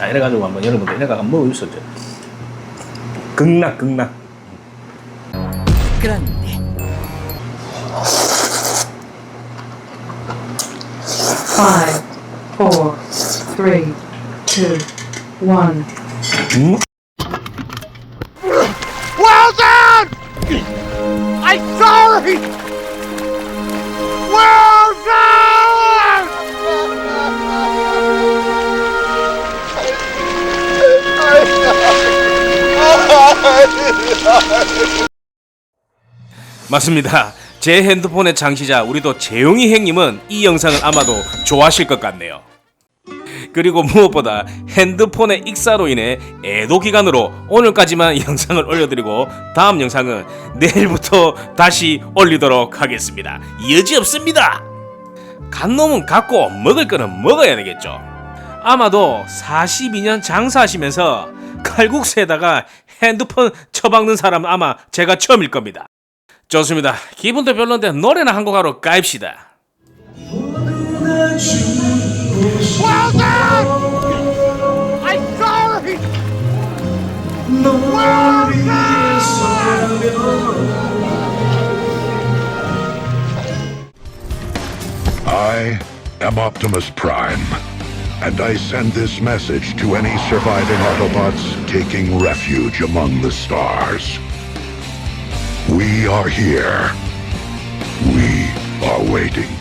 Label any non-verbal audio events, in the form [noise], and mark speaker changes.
Speaker 1: 자 이래가지고 한번 여러분들 이래가 한번 먹어주셨죠. 극락 극락.
Speaker 2: 그런데
Speaker 3: Five, four, three, two, one.
Speaker 4: Well done! I'm sorry! Well [laughs]
Speaker 1: 맞습니다. 제 핸드폰의 창시자 우리도 재용이 형님은 이 영상을 아마도 좋아하실 것 같네요. 그리고 무엇보다 핸드폰의 익사로 인해 애도 기간으로 오늘까지만 영상을 올려드리고 다음 영상은 내일부터 다시 올리도록 하겠습니다. 여지 없습니다. 간 놈은 갖고 먹을 거는 먹어야 되겠죠. 아마도 42년 장사하시면서 칼국수에다가 핸드폰 처박는 사람은 아마 제가 처음일 겁니다. 좋습니다. 기분도 별론데 노래나 한 곡 하러 가입시다.
Speaker 5: And I send this message to any surviving Autobots taking refuge among the stars. We are here. We are waiting.